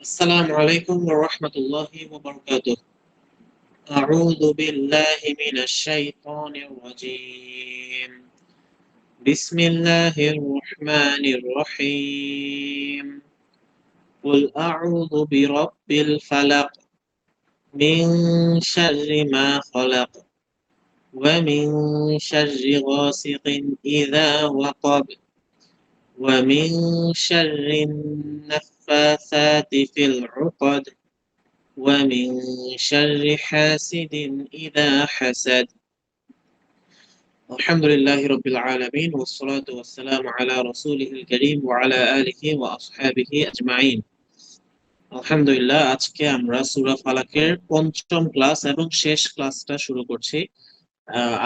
السلام عليكم ورحمة الله وبركاته. أعوذ بالله من الشيطان الرجيم. بسم الله الرحمن الرحيم. قل أعوذ برب الفلق من شر ما خلق ومن شر غاسق إذا وقب ومن شر النفاثات في العقد ومن شر حاسد إذا حسد الحمد لله رب العالمين والصلاة والسلام على رسوله الكريم وعلى آله وأصحابه أجمعين আলহামদুলিল্লাহ আজকে আমরা সুরা ফালাকের পঞ্চম ক্লাস এবং শেষ ক্লাসটা শুরু করছি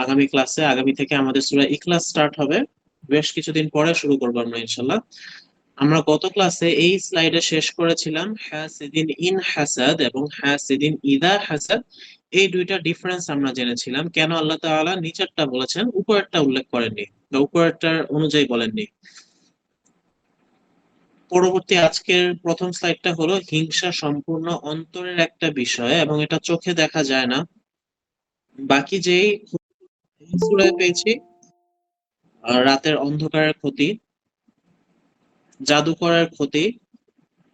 আগামী ক্লাসে আগামী থেকে আমাদের সুরা ইখলাস স্টার্ট হবে বেশ কিছুদিন পরে শুরু করবো আমরা ইনশাল্লাহ আমরা গত ক্লাসে এই স্লাইডে শেষ করেছিলাম হাসিদিন ইন হাসাদ এবং হাসিদিন ইদা হাসাদ। এই দুইটা ডিফারেন্স আমরা জেনেছিলাম। কেন আল্লাহ তাআলা নিচেরটা বলেছেন, উপরেরটা উল্লেখ করেননি বা উপরেরটার অনুযায়ী বলেননি। পরবর্তী আজকের প্রথম স্লাইডটা হলো হিংসা সম্পূর্ণ অন্তরের একটা বিষয় এবং এটা চোখে দেখা যায় না। বাকি যেই পেয়েছি, রাতের অন্ধকারের ক্ষতি জাদুকরের ক্ষতি।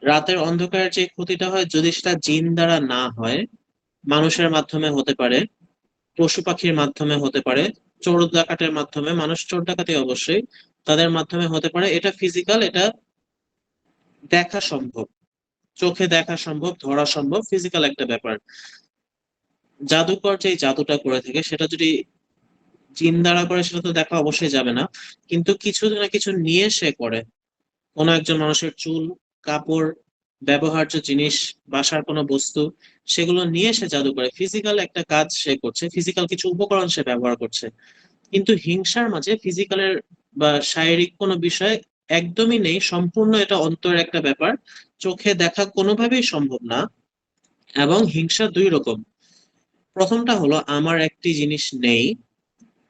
রাতের অন্ধকারের যে ক্ষতিটা হয়, যদি সেটা জিন দ্বারা না হয়, মানুষের মাধ্যমে হতে পারে, পশু পাখির মাধ্যমে হতে পারে, চোর ডাকাতের মাধ্যমে, মানুষ চোর ডাকাতি অবশ্যই তাদের মাধ্যমে হতে পারে। এটা ফিজিক্যাল এটা দেখা সম্ভব। চোখে দেখা সম্ভব, ধরা সম্ভব ফিজিক্যাল একটা ব্যাপার। জাদুকর যে জাদুটা করে থাকে, সেটা যদি জিন দ্বারা করে, সেটা তো দেখা অবশ্যই যাবে না। কিন্তু কিছু না কিছু নিয়ে সে করে। কোনো একজন মানুষের চুল, কাপড়, ব্যবহার্য জিনিস, বাসার কোনো বস্তু, সেগুলো নিয়ে সে জাদু করে। ফিজিক্যাল একটা কাজ সে করছে ফিজিক্যাল কিছু উপকরণ সে ব্যবহার করছে। কিন্তু হিংসার মাঝে ফিজিক্যালের বা শারীরিক কোনো বিষয় একদমই নেই, সম্পূর্ণ এটা অন্তরের একটা ব্যাপার। চোখে দেখা কোনোভাবেই সম্ভব না এবং হিংসা দুই রকম। প্রথমটা হলো, আমার একটি জিনিস নেই,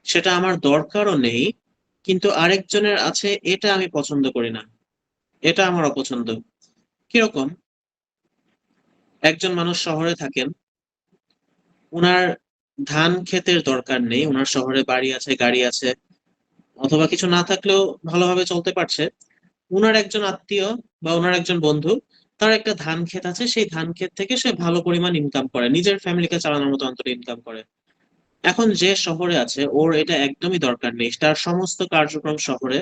সেটা আমার দরকারও নেই, কিন্তু আরেকজনের আছে, এটা আমি পছন্দ করি না। এটা আমার অপছন্দ কীরকম? একজন মানুষ শহরে থাকেন, উনার ধান ক্ষেতের দরকার নেই, উনার শহরে বাড়ি আছে, গাড়ি আছে, অথবা কিছু না থাকলেও ভালোভাবে চলতে পারছে। উনার একজন আত্মীয় বা উনার একজন বন্ধু, তার একটা ধান ক্ষেত আছে, সেই ধান ক্ষেত থেকে সে ভালো পরিমাণ ইনকাম করে, নিজের ফ্যামিলিকে চালানোর মতো অন্তত ইনকাম করে। এখন যে শহরে আছে, ওর এটা একদমই দরকার নেই। তার সমস্ত কার্যক্রম শহরে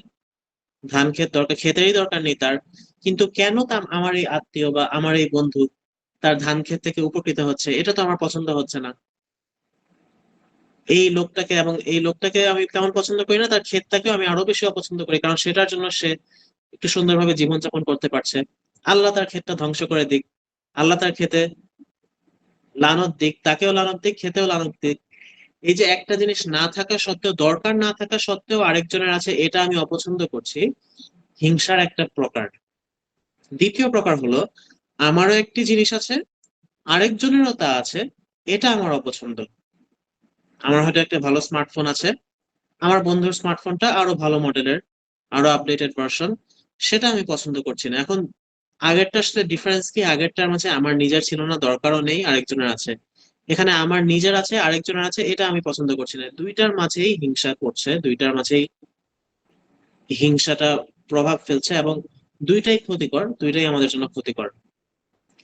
ধান ক্ষেত দরকার ক্ষেতেরই দরকার নেই তার। কিন্তু কেন তা আমার এই আত্মীয় বা আমার এই বন্ধু তার ধান ক্ষেত থেকে উপকৃত হচ্ছে? এটা তো আমার পছন্দ হচ্ছে না। এই লোকটাকে এবং এই লোকটাকে আমি তেমন পছন্দ করি না, তার ক্ষেতটাকেও আমি আরও বেশি অপছন্দ করি, কারণ সেটার জন্য সে একটু সুন্দরভাবে জীবনযাপন করতে পারছে। আল্লাহ তার ক্ষেতটা ধ্বংস করে দিক। আল্লাহ তার ক্ষেতে লানত দিক, তাকেও লানত দিক, খেতেও লানত দিক। এই যে একটা জিনিস না থাকা সত্ত্বেও, দরকার না থাকা সত্ত্বেও আরেকজনের আছে, এটা আমি অপছন্দ করছি। হিংসার একটা প্রকার। দ্বিতীয় প্রকার হলো, আমারও একটি জিনিস আছে, আরেকজনেরও তা আছে, এটা আমার অপছন্দ। আমার হয়তো একটা ভালো স্মার্টফোন আছে, আমার বন্ধুর স্মার্টফোনটা আরও ভালো মডেলের আরও আপডেটেড ভার্সন সেটা আমি পছন্দ করছি না। এখন আগেরটার সাথে ডিফারেন্স কি? আগেরটার মাঝে আমার নিজের ছিল না, দরকারও নেই, আরেকজনের আছে। এখানে আমার নিজের আছে, আরেকজনের আছে, এটা আমি পছন্দ করছি না। দুইটার মাঝেই হিংসা করছে, দুইটার মাঝেই হিংসাটা প্রভাব ফেলছে এবং দুইটাই ক্ষতিকর, দুইটাই আমাদের জন্য ক্ষতিকর।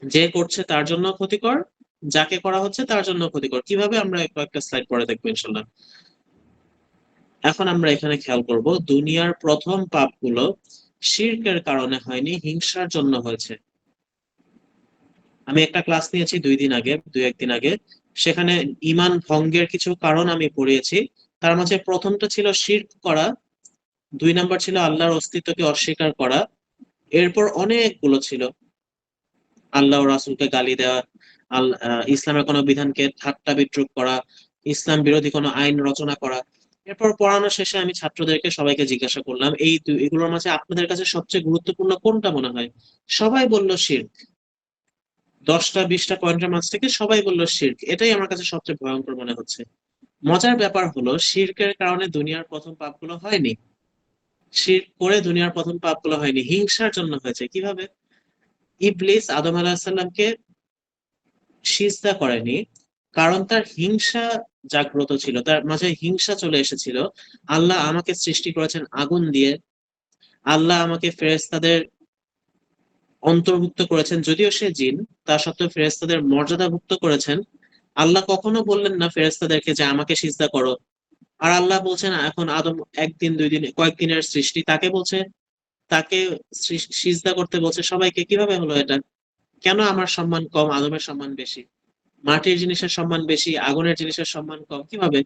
যে করছে তার জন্য ক্ষতিকর, যাকে করা হচ্ছে তার জন্য ক্ষতিকর। কীভাবে আমরা কয়েকটা স্লাইড পরে দেখব, ইনশাল্লাহ। এখন আমরা এখানে খেয়াল করব, দুনিয়ার প্রথম পাপগুলো শির্কের কারণে হয়নি, হিংসার জন্য হয়েছে। আমি একটা ক্লাস নিয়েছি দুই দিন আগে দুই একদিন আগে। সেখানে ইমান ভঙ্গের কিছু কারণ আমি পড়িয়েছি। তার মাঝে প্রথমটা ছিল শির্ক করা, দুই নাম্বার ছিল আল্লাহর অস্তিত্বকে অস্বীকার করা, এরপর অনেকগুলো ছিল। আল্লাহ রাসুলকে গালি দেওয়া ইসলামের কোনো বিধানকে ঠাট্টা বিদ্রুপ করা, ইসলাম বিরোধী কোনো আইন রচনা করা। এরপর পড়ানো শেষে আমি ছাত্রদেরকে সবাইকে জিজ্ঞাসা করলাম, এই এগুলোর মাঝে আপনাদের কাছে সবচেয়ে গুরুত্বপূর্ণ কোনটা মনে হয়? সবাই বলল, শির্ক। দশটা, বিশটা পয়েন্টের মাঝ থেকে সবাই বলল শির্ক। এটাই আমার কাছে সবচেয়ে ভয়ঙ্কর মনে হচ্ছে। মজার ব্যাপার হলো, শির্কের কারণে দুনিয়ার প্রথম পাপগুলো হয়নি। শির্ক করে দুনিয়ার প্রথম পাপগুলো হয়নি। হিংসার জন্য হয়েছে। কীভাবে? ইবলিস আদম আলাহিসাল্লামকে সিজদা করেনি কারণ তার হিংসা জাগ্রত ছিল। তার মাঝে হিংসা চলে এসেছিল। আল্লাহ আমাকে সৃষ্টি করেছেন আগুন দিয়ে। আল্লাহ আমাকে ফেরেস্তাদের অন্তর্ভুক্ত করেছেন, যদিও সে জিন, তা সত্ত্বেও ফেরেস্তাদের মর্যাদাভুক্ত করেছেন। আল্লাহ কখনো বললেন না ফেরেস্তাদেরকে যে আমাকে সিজদা করো। আর আল্লাহ বলছেন, এখন আদম একদিন, দুই দিন কয়েকদিনের সৃষ্টি তাকে বলছে, তাকে সিজদা করতে বলছে। সবাইকে কীভাবে হলো এটা? কেন আমার সম্মান কম, আদমের সম্মান বেশি? মাটির জিনিসের সম্মান বেশি, আগুনের জিনিসের সম্মান কম? কীভাবে?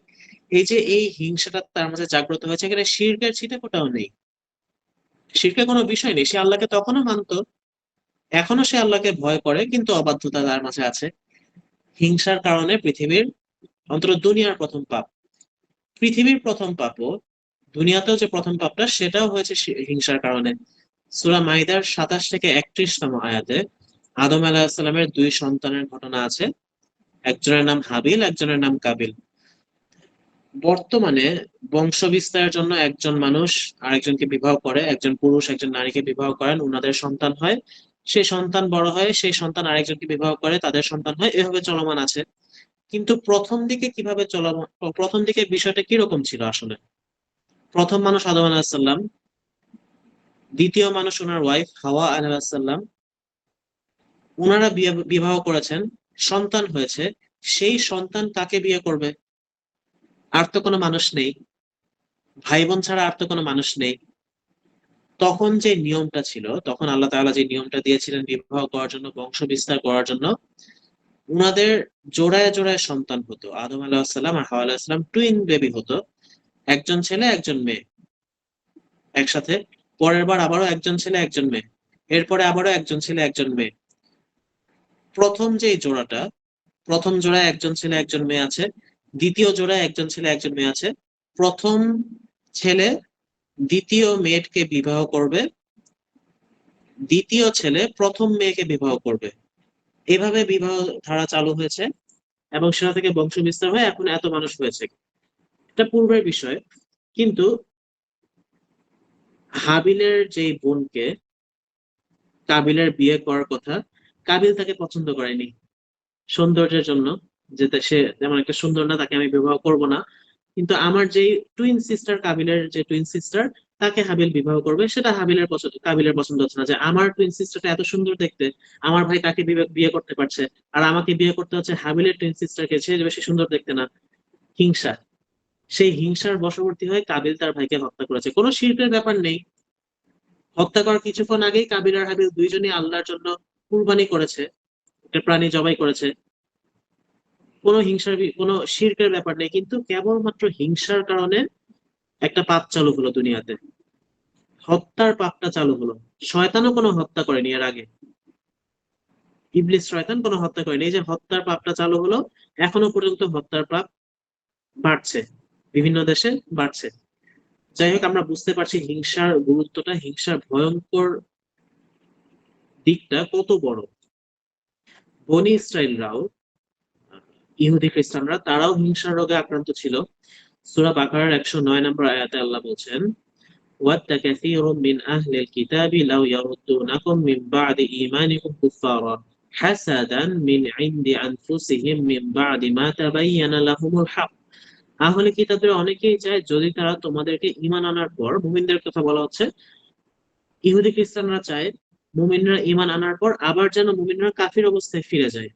এই যে এই হিংসাটা তার মাঝে জাগ্রত হয়েছে, এখানে শির্কের ছিটে ফোটাও নেই। শির্কের কোনো বিষয় নেই। সে আল্লাহকে তখনও মানত এখনও সে আল্লাহকে ভয় করে, কিন্তু অবাধ্যতা তার মাঝে আছে। হিংসার কারণে পৃথিবীর, অন্তত দুনিয়ার প্রথম পাপ। পৃথিবীর প্রথম পাপও, দুনিয়াতেও যে প্রথম পাপটা, সেটাও হয়েছে হিংসার কারণে। সুরা মাইদার সাতাশ থেকে একত্রিশতম আয়াতে আদম আলাহিসাল্লামের দুই সন্তানের ঘটনা আছে। একজনের নাম হাবিল, একজনের নাম কাবিল। বর্তমানে বংশ বিস্তারের জন্য একজন মানুষ আরেকজনকে বিবাহ করে, একজন পুরুষ একজন নারীকে বিবাহ করেন, উনাদের সন্তান হয়। সেই সন্তান বড় হয়, সেই সন্তান আরেকজনকে বিবাহ করে, তাদের সন্তান হয় এভাবে চলমান আছে। কিন্তু প্রথম দিকে কীভাবে চলমান প্রথম দিকে বিষয়টা কীরকম ছিল আসলে? প্রথম মানুষ আদম আলাহিসাল্লাম দ্বিতীয় মানুষ ওনার ওয়াইফ হাওয়া আলাহিসাল্লাম ওনারা বিবাহ করেছেন, সন্তান হয়েছে। সেই সন্তান কাকে বিয়ে করবে? আর তো কোনো মানুষ নেই। ভাই বোন ছাড়া আর তো কোনো মানুষ নেই। তখন যে নিয়মটা ছিল, তখন আল্লাহ তাআলা যে নিয়মটা দিয়েছিলেন বিবাহ করার জন্য বংশ বিস্তার করার জন্য, উনাদের জোড়ায় জোড়ায় সন্তান হতো। আদম আলাহিসাল্লাম আর হাওয়া আলাহিসাল্লাম টুইন বেবি হতো। একজন ছেলে, একজন মেয়ে একসাথে। পরের বার আবারও একজন ছেলে, একজন মেয়ে। এরপরে আবারও একজন ছেলে, একজন মেয়ে। প্রথম যে জোড়াটা, প্রথম জোড়ায় একজন ছেলে, একজন মেয়ে আছে। দ্বিতীয় জোড়ায় একজন ছেলে, একজন মেয়ে আছে। প্রথম ছেলে দ্বিতীয় মেয়েকে বিবাহ করবে। দ্বিতীয় ছেলে প্রথম মেয়েকে বিবাহ করবে। এভাবে বিবাহ ধারা চালু হয়েছে এবং সেটা থেকে বংশ বিস্তার হয়ে এখন এত মানুষ হয়েছে। এটা পূর্বের বিষয়, কিন্তু হাবিলের যে বোনকে কাবিলের বিয়ে করার কথা, কাবিল তাকে পছন্দ করেনি। সৌন্দর্যের জন্য, যে সে তেমন একটা সুন্দর না, তাকে আমি বিবাহ করব না। কিন্তু আমার যে টুইন সিস্টার কাবিলের যে টুইন সিস্টার তাকে হাবিল বিবাহ করবে, সেটা হাবিলের পছন্দ, কাবিলের পছন্দ হচ্ছে না যে আমার টুইন সিস্টারটা এত সুন্দর দেখতে, আমার ভাই তাকে বিয়ে করতে পারছে, আর আমাকে বিয়ে করতে হচ্ছে হাবিলের টুইন সিস্টারকে সে বেশি সুন্দর দেখতে না, হিংসা। সেই হিংসার বশবর্তী হয়ে কাবিল তার ভাইকে হত্যা করেছে। কোনো শিল্পের ব্যাপার নেই। হত্যা করার কিছুক্ষণ আগেই কাবিল আর হাবিল দুইজনই আল্লাহর জন্য কুরবানি করেছে প্রাণী জবাই করেছে। কোনো হিংসার কোনো শির্কের ব্যাপার নেই, কিন্তু কেবলমাত্র হিংসার কারণে একটা পাপ চালু হলো দুনিয়াতে। হত্যার পাপটা চালু হলো। শয়তানও কোনো হত্যা করেনি এর আগে। ইবলিস শয়তান কোনো হত্যা করেনি। এই যে হত্যার পাপটা চালু হলো, এখনও পর্যন্ত হত্যার পাপ বাড়ছে। বিভিন্ন দেশে বাড়ছে। যাই হোক, আমরা বুঝতে পারছি হিংসার গুরুত্বটা, হিংসার ভয়ঙ্কর দিকটা কত বড়। বনি ইসরায়েলরাও ইহুদি খ্রিস্টানরা তারাও হিংসার রোগে আক্রান্ত ছিল সুরা বাকারার একশো নয় নম্বর আয়াতে আল্লাহ বলছেন ود كثير من أهل الكتاب لو يردونكم من بعد إيمانكم كفارا حسدا من عند أنفسهم من بعد ما تبين لهم الحق আহলে কিতাবের অনেকেই চায় যদি তারা তোমাদেরকে ইমান আনার পর মুমিনদের কথা বলা হচ্ছে ইহুদি খ্রিস্টানরা চায় মুমিনরা ইমান আনার পর আবার যেন মুমিনরা কাফির অবস্থায় ফিরে যায়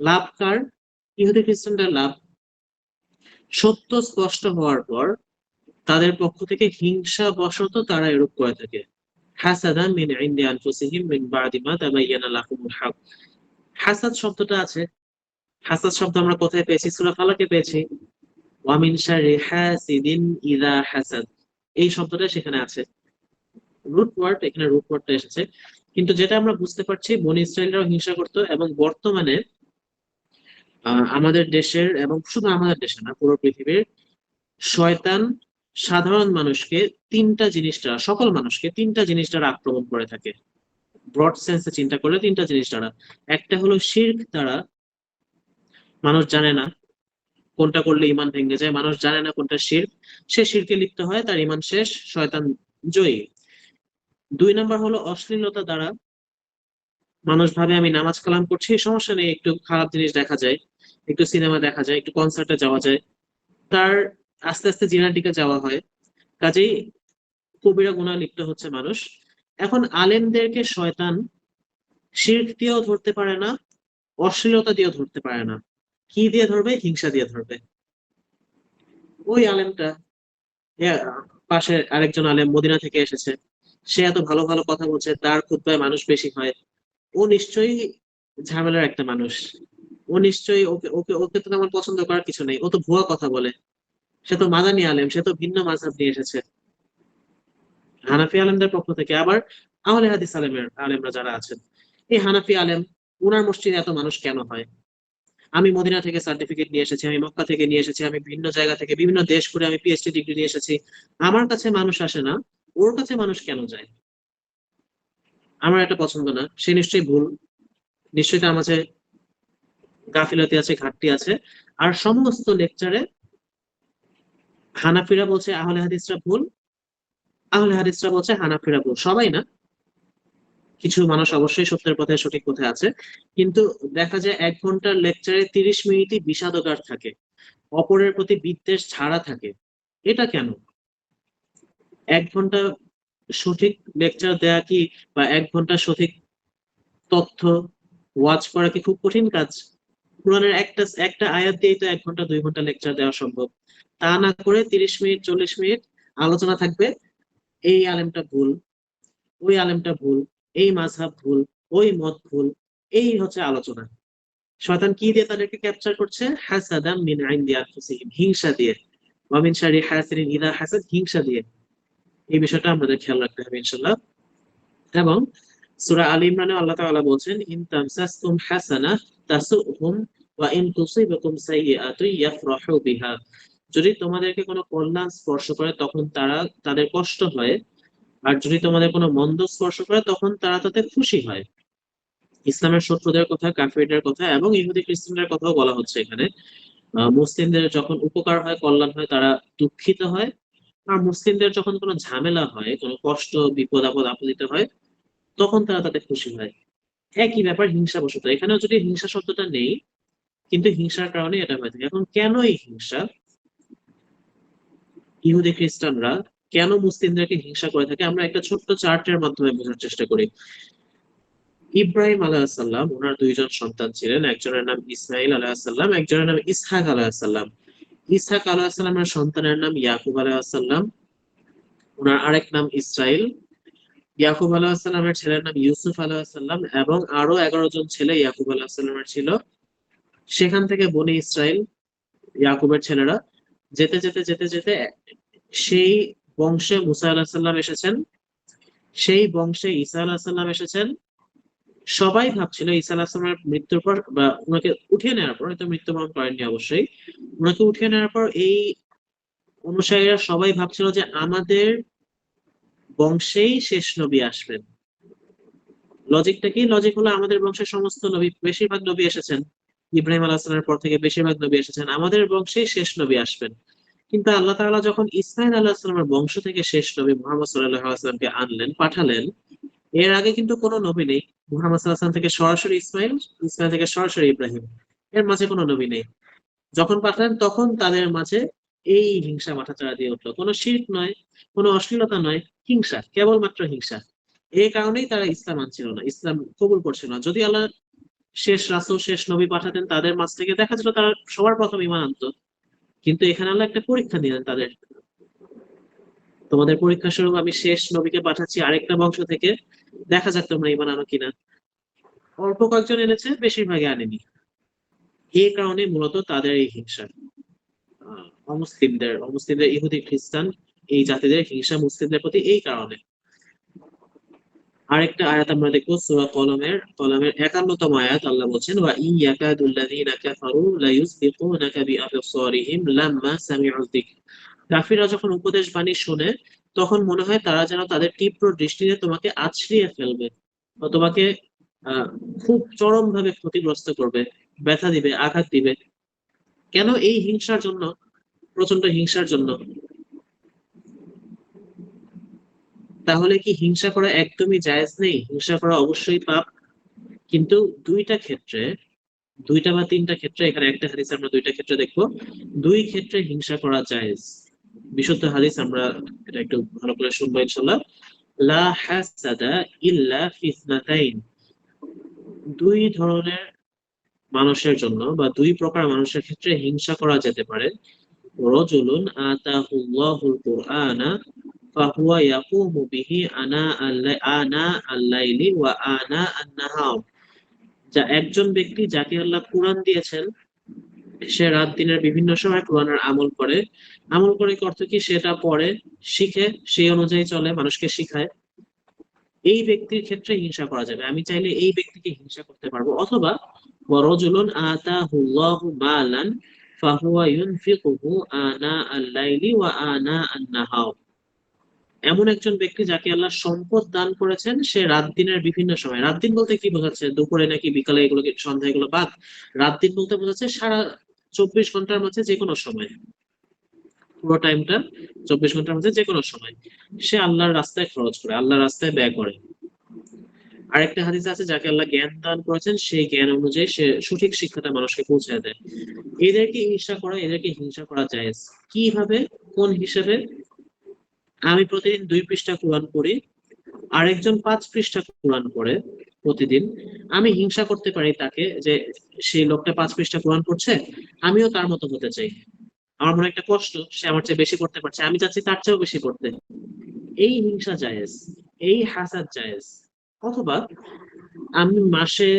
লাভ কার ইহুদি খ্রিস্টানদের লাভ সত্য স্পষ্ট হওয়ার পর তাদের পক্ষ থেকে হিংসা বশত তারা এরূপ করে থাকে। হাসাদান মিন মিন বাদি মা তাবায়্যানা লাহুমুল হক। হাসাদ শব্দটা আছে। হাসাদ শব্দ আমরা কোথায় পেয়েছি? সূরা ফালাকে পেয়েছি। ওয়ামিন শাররি হাসিদিন ইযা হাসাদ। এই শব্দটা সেখানে আছে। রুট ওয়ার্ড, এখানে রুট ওয়ার্ডটা এসেছে। কিন্তু যেটা আমরা বুঝতে পারছি, বনি ইসরায়েলরাও হিংসা করত এবং বর্তমানে আমাদের দেশের এবং শুধু আমাদের দেশে না, পুরো পৃথিবীর শয়তান সাধারণ মানুষকে তিনটা জিনিস দ্বারা সকল মানুষকে তিনটা জিনিস দ্বারা আক্রমণ করে থাকে। ব্রড সেন্সে চিন্তা করলে তিনটা জিনিস দ্বারা একটা হলো শির্ক দ্বারা মানুষ জানে না কোনটা করলে ইমান ভেঙে যায়, মানুষ জানে না কোনটা শির্ক। সে শিরকে লিপ্ত হয়, তার ইমান শেষ, শয়তান জয়ী। দুই নম্বর হলো অশ্লীলতা দ্বারা। মানুষ ভাবে, আমি নামাজ কালাম করছি, সমস্যা নেই, একটু খারাপ জিনিস দেখা যায়। একটু সিনেমা দেখা যায়, একটু কনসার্টে যাওয়া যায়। তার আস্তে আস্তে জিনার দিকে যাওয়া হয়। কাজেই কবিরা গুণা লিপ্ত হচ্ছে মানুষ। এখন আলেমদেরকে শয়তান শির্ক দিয়েও ধরতে পারে না, অশ্লীলতা দিয়েও ধরতে পারে না। কি দিয়ে ধরবে? হিংসা দিয়ে ধরবে। ওই আলেমটা পাশে আরেকজন আলেম মদিনা থেকে এসেছে। সে এত ভালো ভালো কথা বলছে, তার খুদ্ায় মানুষ বেশি হয়। ও নিশ্চয়ই ঝামেলার একটা মানুষ। ও নিশ্চয়ই ওকে ওকে ওকে তো তেমন পছন্দ করার কিছু নেই। ও তো ভুয়া কথা বলে। সে তো মাদানি আলেম, সে তো ভিন্ন মাঝহাব নিয়ে এসেছে। হানাফি আলেমদের পক্ষ থেকে আবার আহলে হাদিস আলেমের, আলেমরা যারা আছেন। এই হানাফি আলেম, উনার মসজিদে এত মানুষ কেন হয়? আমি মদিনা থেকে সার্টিফিকেট নিয়ে এসেছি, আমি মক্কা থেকে নিয়ে এসেছি, আমি বিভিন্ন জায়গা থেকে বিভিন্ন দেশ ঘুরে আমি পিএইচডি ডিগ্রি নিয়ে এসেছি। আমার কাছে মানুষ আসে না, ওর কাছে মানুষ কেন যায়? আমার এটা পছন্দ না, সে নিশ্চয়ই ভুল। নিশ্চয়ই তার মাঝে গাফিলতি আছে, ঘাটতি আছে। আর সমস্ত লেকচারে হানাফিরা বলছে, আহলে হাদিসরা ভুল। আহলে হাদিসরা বলছে, হানাফিরা ভুল। সবাই না। কিছু মানুষ অবশ্যই সত্যের পথে সঠিক পথে আছে। কিন্তু দেখা যায়, এক ঘণ্টার লেকচারে তিরিশ মিনিটই বিষাদকার থাকে। অপরের প্রতি বিদ্বেষ ছাড়া থাকে। এটা কেন? এক ঘণ্টা সঠিক লেকচার দেয়া কি বা এক ঘণ্টা সঠিক তথ্য ওয়াচ করা কি খুব কঠিন কাজ? কোরআনের একটা একটা আয়াত দিয়েই তো এক ঘণ্টা, দুই ঘণ্টা লেকচার দেওয়া সম্ভব। তা না করে তিরিশ মিনিট, চল্লিশ মিনিট আলোচনা থাকবে, এই আলেমটা ভুল, ওই আলেমটা ভুল, এই মাঝহাব ভুল, ওই মত ভুল, এই হচ্ছে আলোচনা। শয়তান কি দিয়ে তাদেরকে ক্যাপচার করছে? হাসাদাম মিন ইনদি আনফুসিহিম, হিংসা দিয়ে। ওয়া মিন শারি হাসিদিন ইযা হাসাদ, হিংসা দিয়ে। এই বিষয়টা আমাদের খেয়াল রাখতে হবে ইনশাআল্লাহ। এবং সূরা আলী ইমরানে আল্লাহ তাআলা বলছেন, ইন তামসাসকুম হাসানা তাসুহুম ওয়া ইন তুসিবাকুম সাইয়্যাতু ইয়াফরাহু বিহা। যদি তোমাদেরকে কোনো কল্যাণ স্পর্শ করে, তখন তারা তাদের কষ্ট হয়। আর যদি তোমাদের কোনো মন্দ স্পর্শ করে, তখন তারা তাতে খুশি হয়। ইসলামের শত্রুদের কথা, কাফিরদের কথা এবং ইহুদি খ্রিস্টানদের কথাও বলা হচ্ছে এখানে। মুসলিমদের যখন উপকার হয়, কল্যাণ হয়, তারা দুঃখিত হয়। আর মুসলিমদের যখন কোনো ঝামেলা হয়, কোনো কষ্ট, বিপদ আপদ আপদিত হয় তখন তারা তাতে খুশি হয়। একই ব্যাপার হিংসা বসত এখানেও যদি হিংসা শব্দটা নেই, কিন্তু হিংসার কারণে এটা হয়ে থাকে। এখন কেন এই হিংসা? ইহুদি খ্রিস্টানরা কেন মুসলিমদেরকে হিংসা করে থাকে? আমরা একটা ছোট্ট চার্টের মাধ্যমে বোঝার চেষ্টা করি। ইব্রাহিম আলাহাল্লাম ওনার দুইজন সন্তান ছিলেন। একজনের নাম ইসমাইল আলাহাল্লাম একজনের নাম ইসহাক আলাহাল্লাম ইসহাক আলাহাল্লামের সন্তানের নাম ইয়াকুব আলাহাল্লাম ওনার আরেক নাম ইসরাইল। ইয়াকুব আলাহাল্লামের ছেলের নাম ইউসুফ আলাহাল্লাম এবং আরও এগারো জন ছেলে ইয়াকুব আলাহাল্লামের ছিল। সেখান থেকে বনি ইসরাইল ইয়াকুবের ছেলেরা যেতে যেতে যেতে যেতে সেই বংশে মুসা আলাহিসাল্লাম এসেছেন। সেই বংশে ঈসা আলাহিসাল্লাম এসেছেন। সবাই ভাবছিল ঈসা আলাহিসাল্লামের মৃত্যুর পর বা ওনাকে উঠিয়ে নেওয়ার পর, হয়তো মৃত্যুবরণ করেননি অবশ্যই, ওনাকে উঠিয়ে নেওয়ার পর এই অনুসারীরা সবাই ভাবছিল যে আমাদের বংশেই শেষ নবী আসবেন। লজিকটা কি? লজিক হলো আমাদের বংশের সমস্ত নবী, বেশিরভাগ নবী এসেছেন। ইব্রাহিম আলাহিসাল্লামের পর থেকে বেশিরভাগ নবী এসেছেন। আমাদের বংশেই শেষ নবী আসবেন। কিন্তু আল্লাহ তাআলা যখন ইসমাইল আল্লাহ সাল্লামের বংশ থেকে শেষ নবী মোহাম্মদ সাল্লাহ আসলামকে আনলেন, পাঠালেন, এর আগে কিন্তু কোনো নবী নেই। মুহাম্মদ সাল্লাহ থেকে সরাসরি ইসমাইল ইসমাইল থেকে সরাসরি ইব্রাহিম। এর মাঝে কোনো নবী নেই। যখন পাঠালেন, তখন তাদের মাঝে এই হিংসা মাথাচাড়া দিয়ে উঠল। কোনো শির্ক নয়। কোনো অশ্লীলতা নয়, হিংসা, কেবলমাত্র হিংসা। এই কারণেই তারা ইসলাম আনছিল না, ইসলাম কবুল করছিল না। যদি আল্লাহ শেষ রাসূল, শেষ নবী পাঠাতেন, তাদের মাঝ থেকে দেখা যেত তারা সবার প্রথম ইমান আনতো। কিন্তু এখানে আল্লাহ একটা পরীক্ষা নিলেন তাদের। তোমাদের পরীক্ষা স্বরূপ আমি শেষ নবীকে পাঠাচ্ছি আরেকটা বংশ থেকে, দেখা যাক তোমরা ইমান আনো কিনা। অল্প কয়েকজন এনেছে, বেশিরভাগই আনেনি। এই কারণে মূলত তাদের এই হিংসা। অমুসলিমদের অমুসলিমদের ইহুদি খ্রিস্টান এই জাতিদের হিংসা মুসলিমদের প্রতি এই কারণে। আরেকটা আয়াত আমরা দেখব, সূরা কলমের কলমের একান্নতম আয়াত। আল্লাহ বলছেন, ওয়া ইয়াকাদুল্লাযীনা কাফারু লা ইউসবিকুনাকা বিআবসারিহিম লাম্মা সামি'ু যিকর। কাফিররা যখন উপদেশ বাণী শুনে, তখন মনে হয় তারা যেন তাদের তীব্র দৃষ্টিতে তোমাকে আছড়িয়ে ফেলবে বা তোমাকে খুব চরম ভাবে ক্ষতিগ্রস্ত করবে, ব্যথা দিবে, আঘাত দিবে। কেন এই হিংসার জন্য প্রচণ্ড হিংসার জন্য? তাহলে কি হিংসা করা একদমই জায়েজ নেই? হিংসা করা অবশ্যই পাপ। কিন্তু দুইটা ক্ষেত্রে, দুইটা বা তিনটা ক্ষেত্রে, এখানে একটা হাদিস আমরা দুইটা ক্ষেত্রে দেখব, দুই ক্ষেত্রে হিংসা করা যায় বিশুদ্ধ হাদিস আমরা এটা একটু ভালো করে শুনব ইনশাল্লাহ লা হাসাদা ইল্লা ফিসনাতাইন দুই ধরনের মানুষের জন্য বা দুই প্রকার মানুষের ক্ষেত্রে হিংসা করা যেতে পারে। রজুলুন আতাহুল্লাহুল কুরআনা বিহি আনা আনা আল-লাইলি ওয়া আনা আন-নাহার যা একজন ব্যক্তি যাকে আল্লাহ কোরআন দিয়েছেন, সে রাত দিনের বিভিন্ন সময় কোরআনের আমল করে। আমল করে অর্থ কি? সেটা পড়ে, শিখে, সেই অনুযায়ী চলে, মানুষকে শিখায়। এই ব্যক্তির ক্ষেত্রে হিংসা করা যাবে। আমি চাইলে এই ব্যক্তিকে হিংসা করতে পারব। অথবা ওয়ারজুলুন আতাহুল্লাহু মালান, ফাহুয়া ইউনফিকুহু আনা আল-লাইলি ওয়া আনা আন-নাহার। এমন একজন ব্যক্তি যাকে আল্লাহ সম্পদ দান করেছেন, সে রাত দিনের বিভিন্ন সময়, রাত দিন বলতে কি বোঝাচ্ছে? দুপুরে নাকি বিকালে এগুলো সন্ধ্যা এগুলো বাদ, রাত দিন বলতে বোঝাচ্ছে সারা চব্বিশ ঘণ্টার মাঝে যে কোনো সময়। পুরো টাইমটা চব্বিশ ঘণ্টার মধ্যে যে কোনো সময়। সে আল্লাহর রাস্তায় খরচ করে, আল্লাহর রাস্তায় ব্যয় করে। আরেকটা হাদিস আছে যাকে আল্লাহ জ্ঞান দান করেছেন, সেই জ্ঞান অনুযায়ী সে সঠিক শিক্ষাটা মানুষকে পৌঁছে দেয়। এদেরকে হিংসা করা, এদেরকে হিংসা করা যায় কীভাবে? কোন হিসেবে? আমি প্রতিদিন দুই পৃষ্ঠা কোরআন পড়ি, আরেকজন পাঁচ পৃষ্ঠা কোরআন পড়ে প্রতিদিন। আমি হিংসা করতে পারি তাকে যে সেই লোকটা পাঁচ পৃষ্ঠা কোরআন পড়ছে, আমিও তার মতো হতে চাই। আমার মনে একটা কষ্ট, সে আমার চেয়ে বেশি করতে পারছে, আমি চাচ্ছি তার চেয়েও বেশি করতে এই হিংসা জায়েজ, এই হাসাদ জায়েজ। অথবা আমি মাসে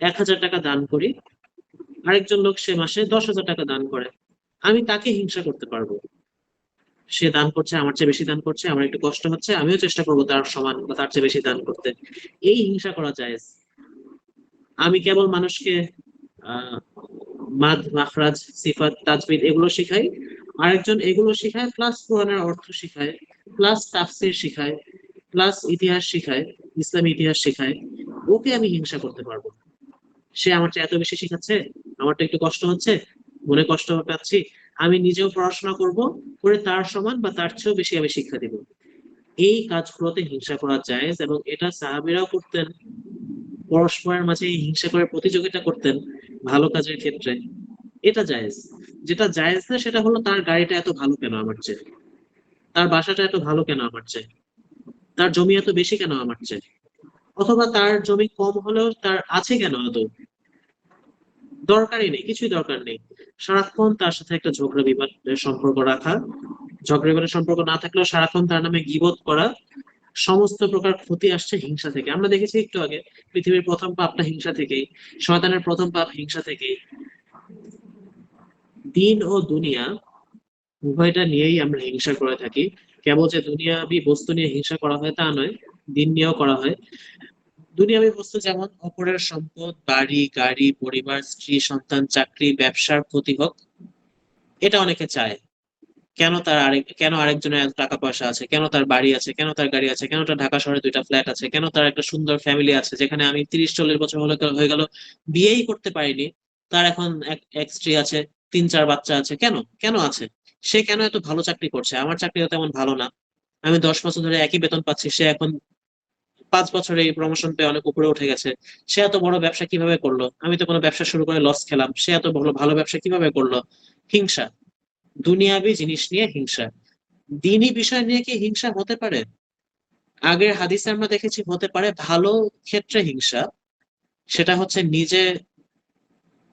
এক হাজার টাকা দান করি, আরেকজন লোক সে মাসে দশ হাজার টাকা দান করে। আমি তাকে হিংসা করতে পারব। সে দান করছে, আমার চেয়ে বেশি দান করছে, আমার একটু কষ্ট হচ্ছে, আমিও চেষ্টা করব তার সমান বা তার চেয়ে বেশি দান করতে। এই হিংসা করা যায়। আমি কেবল মানুষকে মাদ, মাখরাজ, সিফাত, তাজবিদ এগুলো শেখাই, আরেকজন এগুলো শেখায় প্লাস কোরআনের অর্থ শেখায় প্লাস তাফসির শেখায় প্লাস ইতিহাস শেখায়, ইসলামী ইতিহাস শেখায়, ওকে আমি হিংসা করতে পারব সে আমার চেয়ে এত বেশি শিখাচ্ছে আমার তো একটু কষ্ট হচ্ছে, মনে কষ্ট পাচ্ছি, আমি নিজেও পড়াশোনা করব করে তার সমান বা তার চেয়েও বেশি আমি শিক্ষা দিব। এই কাজগুলোতে হিংসা করা যায় এবং এটা সাহাবিরাও করতেন। পরস্পরের মাঝে হিংসা করে প্রতিযোগিতা করতেন ভালো কাজের ক্ষেত্রে। এটা জায়েজ। যেটা জায়েজ না, সেটা হলো তার গাড়িটা এত ভালো কেন আমার চেয়ে? তার বাসাটা এত ভালো কেন আমার চেয়ে? তার জমি এত বেশি কেন আমার চেয়ে? অথবা তার জমি কম হলেও তার আছে কেন আদৌ দরকারই নেই, কিছুই দরকার নেই। সারাক্ষণ তার সাথে একটা ঝগড়া বিবাদের সম্পর্ক রাখা। ঝগড়া বিবাদের সম্পর্ক না থাকলেও সারাক্ষণ তার নামে গিবোধ করা। সমস্ত প্রকার ক্ষতি আসছে হিংসা থেকে। আমরা দেখেছি একটু আগে, পৃথিবীর প্রথম পাপটা হিংসা থেকেই, শয়তানের প্রথম পাপ হিংসা থেকেই। দিন ও দুনিয়া, উভয়টা নিয়েই আমরা হিংসা করে থাকি। কেবল যে দুনিয়াবি বস্তু নিয়ে হিংসা করা হয় তা নয়, দিন নিয়েও করা হয়। দুনিয়াবি বস্তু যেমন অপরের সম্পদ, বাড়ি, গাড়ি, পরিবার, স্ত্রী, সন্তান, চাকরি, ব্যবসার ক্ষতি হোক, এটা অনেকে চায়। কেন তার আরেক, কেন আরেকজনের এত টাকা পয়সা আছে? কেন তার বাড়ি আছে? কেন তার গাড়ি আছে? কেন তার ঢাকা শহরে দুইটা ফ্ল্যাট আছে? কেন তার একটা সুন্দর ফ্যামিলি আছে? যেখানে আমি তিরিশ, চল্লিশ বছর হলে হয়ে গেল, বিয়েই করতে পারিনি। তার এখন এক এক স্ত্রী আছে, তিন, চার বাচ্চা আছে। কেন? কেন আছে? সে কেন এত ভালো চাকরি করছে? আমার চাকরিটা তেমন ভালো না। আমি দশ বছর ধরে একই বেতন পাচ্ছি, সে এখন পাঁচ বছরে এই প্রমোশন পেয়ে অনেক উপরে উঠে গেছে। সে এত বড় ব্যবসা কীভাবে করল? আমি তো কোনো ব্যবসা শুরু করে লস খেলাম। সে এত বড় ভালো ব্যবসা কীভাবে করল? হিংসা। দুনিয়াবি জিনিস নিয়ে হিংসা। দিনই বিষয় নিয়ে কি হিংসা হতে পারে? আগের হাদিসে আমরা দেখেছি হতে পারে ভালো ক্ষেত্রে হিংসা। সেটা হচ্ছে নিজে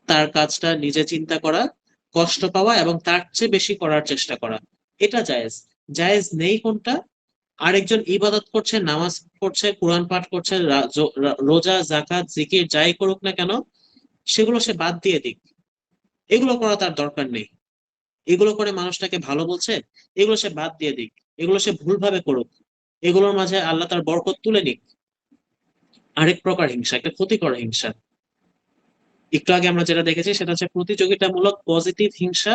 তার কাজটা, নিজে চিন্তা করা, কষ্ট পাওয়া এবং তার চেয়ে বেশি করার চেষ্টা করা। এটা জায়েজ। জায়েজ নেই কোনটা? আরেকজন ইবাদত করছে, নামাজ পড়ছে, কোরআন পাঠ করছে রোজা জাকাত জিকির, যাই করুক না কেন, সেগুলো সে বাদ দিয়ে দিক। এগুলো করা তার দরকার নেই। এগুলো করে মানুষটাকে ভালো বলছে, এগুলো সে বাদ দিয়ে দিক। এগুলো সে ভুলভাবে করুক। এগুলোর মাঝে আল্লাহ তার বরকত তুলে নিক। আরেক প্রকার হিংসা, একটা ক্ষতিকর হিংসা। একটু আগে আমরা যেটা দেখেছি, সেটা হচ্ছে প্রতিযোগিতামূলক পজিটিভ হিংসা।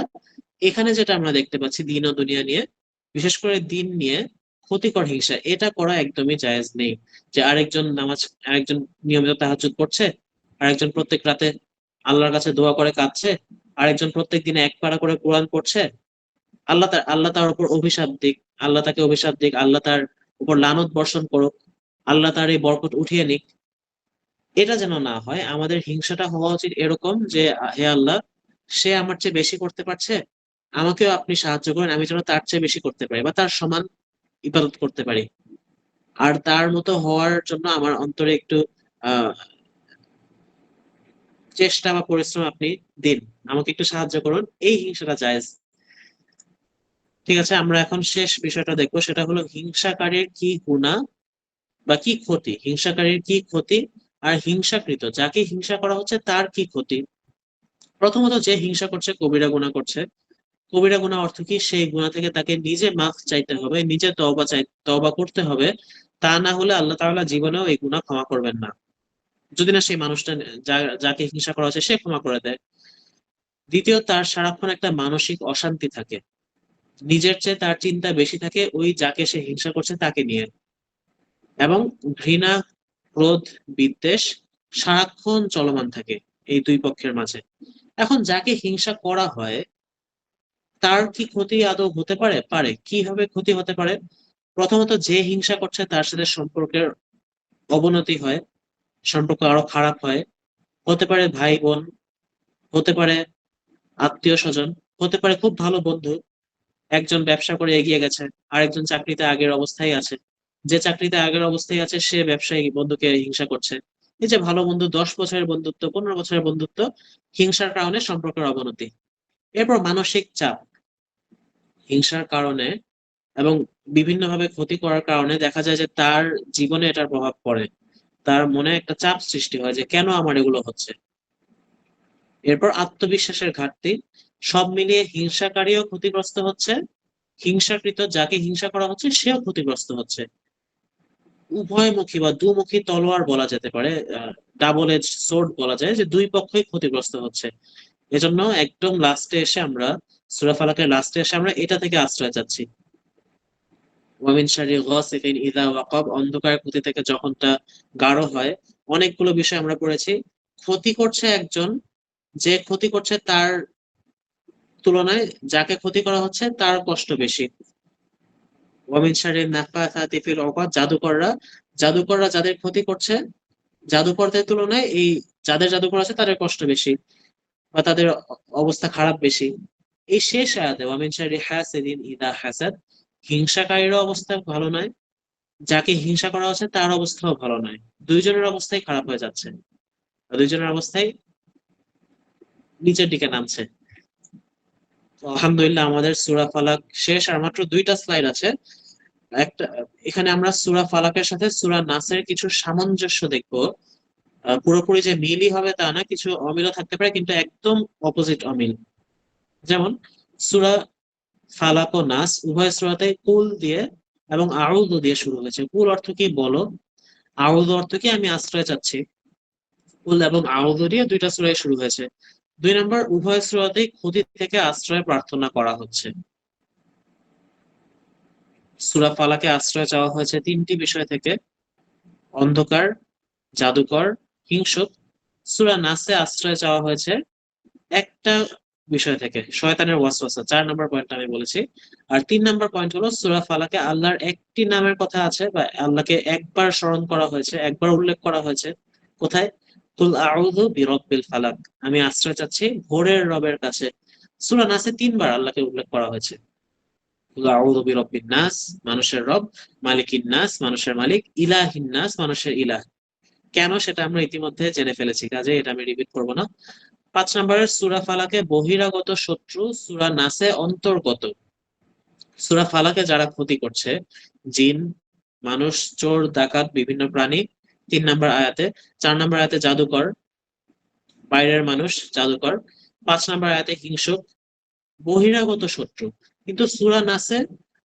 এখানে যেটা আমরা দেখতে পাচ্ছি দিন ও দুনিয়া নিয়ে, বিশেষ করে দিন নিয়ে ক্ষতিকর হিংসা, এটা করা একদমই জায়েজ নেই যে আরেকজন নামাজ, আরেকজন নিয়মিত তাহাজুদ করছে, আরেকজন প্রত্যেক রাতে আল্লাহর কাছে দোয়া করে কাঁদছে, আরেকজন প্রত্যেক দিনে এক পারা করে কোরআন পড়ছে, আল্লাহ তার আল্লাহ তার উপর অভিশাপ দিক, আল্লাহ তাকে অভিশাপ দিক, আল্লাহ তার উপর লানত বর্ষণ করুক, আল্লাহ তার এই বরকত উঠিয়ে নিক। এটা যেন না হয়, আমাদের হিংসাটা হওয়া উচিত এরকম যে, হে আল্লাহ, সে আমার চেয়ে বেশি করতে পারছে, আমাকেও আপনি সাহায্য করেন, আমি যেন তার চেয়ে বেশি করতে পারি বা তার সমান ইবাদত করতে পারি। আর তার মতো হওয়ার জন্য আমার অন্তরে একটু চেষ্টা বা পরিশ্রম আপনি দিন। আমাকে একটু সাহায্য করুন। এই হিংসাটা জায়েজ। ঠিক আছে, আমরা এখন শেষ বিষয়টা দেখব। সেটা হলো হিংসাকারীর কি গুনাহ বা কি ক্ষতি? হিংসাকারীর কি ক্ষতি আর হিংসাকৃত? যাকে হিংসা করা হচ্ছে তার কি ক্ষতি? প্রথমত যে হিংসা করছে, কবিরা গুনাহ করছে কবিরা গুনাহ অর্থ কি? সেই গুনাহ থেকে তাকে নিজে মাফ চাইতে হবে, নিজে তওবা চাই, তওবা করতে হবে। তা না হলে আল্লাহ তাআলা জীবনেও এই গুনাহ ক্ষমা করবেন না। যদি না সেই মানুষটা যাকে হিংসা করা হচ্ছে সে ক্ষমা করে দেয়। দ্বিতীয় তার সারাক্ষণ একটা মানসিক অশান্তি থাকে। নিজের চেয়ে তার চিন্তা বেশি থাকে ওই যাকে সে হিংসা করছে তাকে নিয়ে। এবং ঘৃণা, ক্রোধ, বিদ্বেষ সারাক্ষণ চলমান থাকে এই দুই পক্ষের মাঝে। এখন যাকে হিংসা করা হয় তার কি ক্ষতি আদৌ হতে পারে? পারে। কীভাবে ক্ষতি হতে পারে? প্রথমত যে হিংসা করছে তার সাথে সম্পর্কের অবনতি হয়, সম্পর্ক আরও খারাপ হয়। হতে পারে ভাই, বোন, হতে পারে আত্মীয় স্বজন, হতে পারে খুব ভালো বন্ধু। একজন ব্যবসা করে এগিয়ে গেছে, আরেকজন চাকরিতে আগের অবস্থায় আছে। যে চাকরিতে আগের অবস্থায় আছে, সে ব্যবসায়ী বন্ধুকে হিংসা করছে। এই যে ভালো বন্ধু, দশ বছরের বন্ধুত্ব, পনেরো বছরের বন্ধুত্ব, হিংসার কারণে সম্পর্কের অবনতি। এরপর মানসিক চাপ। হিংসার কারণে এবং বিভিন্নভাবে ক্ষতি করার কারণে দেখা যায় যে তার জীবনে এটার প্রভাব পড়ে। তার মনে একটা চাপ সৃষ্টি হয় যে কেন আমার এগুলো হচ্ছে? এরপর আত্মবিশ্বাসের ঘাটতি, সব মিলিয়ে হিংসাকারীও ক্ষতিগ্রস্ত হচ্ছে, হিংসাকৃত যাকে হিংসা করা হচ্ছে সেও ক্ষতিগ্রস্ত হচ্ছে। উভয়মুখী বা দুমুখী তলোয়ার বলা যেতে পারে ডাবল এজ সোর্ড বলা যায় যে দুই পক্ষই ক্ষতিগ্রস্ত হচ্ছে। এজন্য একদম লাস্টে এসে আমরা সূরা ফালাকের লাস্টে এসে আমরা এটা থেকে আশ্রয় চাচ্ছি ওয়ামিন শারি গাসিকিন ইযা ওয়াকাব, অন্ধকার ক্ষতি থেকে যখন তা গাঢ় হয়, অনেকগুলো বিষয় আমরা পড়েছি। ক্ষতি করছে একজন, যে ক্ষতি করছে তার তুলনায়, যাকে ক্ষতি করা হচ্ছে তার কষ্ট বেশি। ওয়ামিন শারি নাফাসাতি ফিল উকাদ জাদুকররা জাদুকররা যাদের ক্ষতি করছে, জাদুকরদের তুলনায় এই যাদের জাদুকর আছে তাদের কষ্ট বেশি বা তাদের অবস্থা খারাপ বেশি। এই শেষ আয়াতে, ওয়ামিন শারি হাসিদিন ইদা হাসাদ হিংসাকারীরও অবস্থা ভালো নয়, যাকে হিংসা করা হচ্ছে তার অবস্থাও ভালো নয়। দুইজনের অবস্থাই খারাপ হয়ে যাচ্ছে। দুইজনের অবস্থাই নিচের দিকে নামছে। আলহামদুলিল্লাহ আমাদের সুরা ফালাক শেষ। আর মাত্র দুইটা স্লাইড আছে। একটা, এখানে আমরা সুরা ফালাকের সাথে সুরা নাসের কিছু সামঞ্জস্য দেখব। পুরোপুরি যে মিলই হবে তা না, কিছু অমিলও থাকতে পারে, কিন্তু একদম অপোজিট অমিল। যেমন সুরা ফালাক ও নাস, উভয় সুরাতে কুল দিয়ে এবং আউদু দিয়ে শুরু হয়েছে। কুল অর্থ কি বলো? আউদু অর্থ কি আমি আশ্রয় চাচ্ছি? কুল এবং আউদু দিয়ে দুইটা সুরাই শুরু হয়েছে। দুই নম্বর, উভয় সুরাতেই ক্ষতি থেকে আশ্রয় প্রার্থনা করা হচ্ছে। সুরা ফালাকে আশ্রয় চাওয়া হয়েছে তিনটি বিষয় থেকে। অন্ধকার, জাদুকর, হিংসুক। সুরা নাসে আশ্রয় চাওয়া হয়েছে একটা বিষয় থেকে। শয়তানের ওয়াসওয়াসা, চার নম্বর পয়েন্ট আমি বলেছি। আর তিন নম্বর পয়েন্ট হলো, সুরা ফালাকে আল্লাহর একটি নামের কথা আছে বা আল্লাহকে একবার স্মরণ করা হয়েছে, একবার উল্লেখ করা হয়েছে। কোথায়? কুল আউযু বিরব্বিল ফালাক। আমি আশ্রয় চাচ্ছি ভোরের রবের কাছে। সূরা নাসে তিনবার আল্লাহকে উল্লেখ করা হয়েছে। কুল আউযু বিরব্বিন নাস, মানুষের রব, মালিকিন নাস, মানুষের মালিক, ইলাহিন নাস, মানুষের ইলাহ। কেন সেটা আমরা ইতিমধ্যে জেনে ফেলেছি? কাজে এটা আমি রিপিট করব না। পাঁচ নম্বরের সুরা ফালাকে বহিরাগত শত্রু, সুরা নাসে অন্তর্গত। সুরা ফালাকে যারা ক্ষতি করছে, জিন, মানুষ, চোর, ডাকাত, বিভিন্ন প্রাণী, তিন নম্বর আয়াতে, চার নম্বর আয়াতে জাদুকর, বাইরের মানুষ, জাদুকর, পাঁচ নম্বর আয়াতে হিংসুক, বহিরাগত শত্রু। কিন্তু সুরা নাসে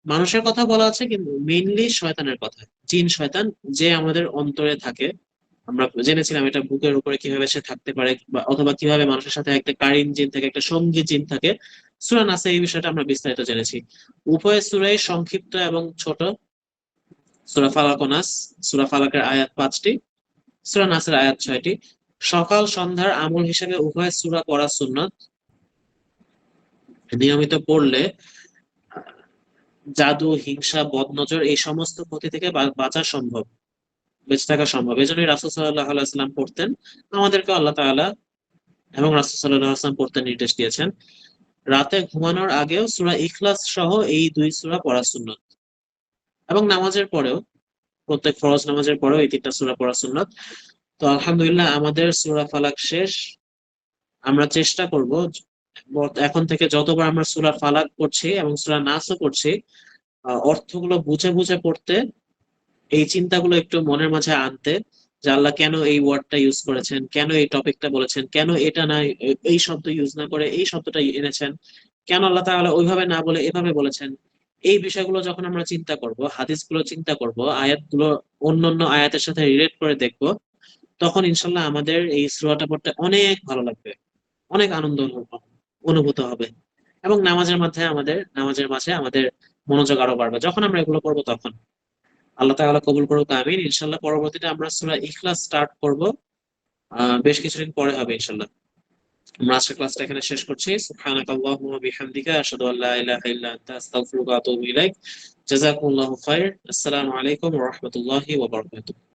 মানুষের কথা বলা আছে, কিন্তু মেইনলি শয়তানের কথা। জিন, শয়তান, যে আমাদের অন্তরে থাকে আমরা জেনেছিলাম এটা বুকের উপরে কীভাবে সে থাকতে পারে অথবা কীভাবে মানুষের সাথে একটা কারিন জিন থাকে, একটা সঙ্গী জিন থাকে। সুরা নাসে এই বিষয়টা আমরা বিস্তারিত জেনেছি। উভয় সুরাই সংক্ষিপ্ত এবং ছোট। সুরা ফালাক নাস, সুরা ফালাকের আয়াত পাঁচটি, সুরা নাসের আয়াত ছয়টি। সকাল সন্ধ্যার আমল হিসেবে উভয় সুরা পড়া সুন্নত। নিয়মিত পড়লে জাদু, হিংসা, বদনজর এই সমস্ত ক্ষতি থেকে বাঁচা সম্ভব। বেঁচে থাকা সম্ভব। এই জন্যই রাসুল সাল্লাহ পড়তেন। আমাদেরকে আল্লাহ তাআলা এবং রাসুল সাল্লাহ আসলাম পড়তে নির্দেশ দিয়েছেন। রাতে ঘুমানোর আগেও সুরা ইখলাস সহ এই দুই সূরা পড়া সুন্নত। এবং নামাজের পরেও, প্রত্যেক ফরজ নামাজের পরেও এই তিনটা সূরা পড়া সুন্নত। তো আলহামদুলিল্লাহ আমাদের সুরা ফালাক শেষ। আমরা চেষ্টা করব এখন থেকে যতবার আমরা সূরা ফালাক পড়ছি এবং সূরা নাসও করছি অর্থগুলো বুঝে বুঝে পড়তে এই চিন্তাগুলো একটু মনের মাঝে আনতে যে আল্লাহ কেন এই ওয়ার্ডটা ইউজ করেছেন? কেন এই টপিকটা বলেছেন? কেন এটা না, এই শব্দ ইউজ না করে এই শব্দটা এনেছেন? কেন আল্লাহ তাআলা ওইভাবে না বলে এভাবে বলেছেন? এই বিষয়গুলো যখন আমরা চিন্তা করব, হাদিসগুলো চিন্তা করব, আয়াতগুলো অন্যান্য আয়াতের সাথে রিলেট করে দেখব, তখন ইনশাল্লাহ আমাদের এই সূরাটা পড়তে অনেক ভালো লাগবে। অনেক আনন্দ অনুভূত হবে। এবং নামাজের মাঝে আমাদের, নামাজের মাঝে আমাদের মনোযোগ আরও বাড়বে। যখন আমরা এগুলো করব তখন। আল্লাহ তাআলা কবুল করুক, আমিন। ইনশাল্লাহ পরবর্তীতে আমরা সূরা ইখলাস স্টার্ট করব। বেশ কিছুদিন পরে হবে ইনশাল্লাহ আমরা আজকের ক্লাসটা এখানে শেষ করছি। সুবহানাকাল্লাহুম্মা ওয়া আসসালামু আলাইকুম ওয়া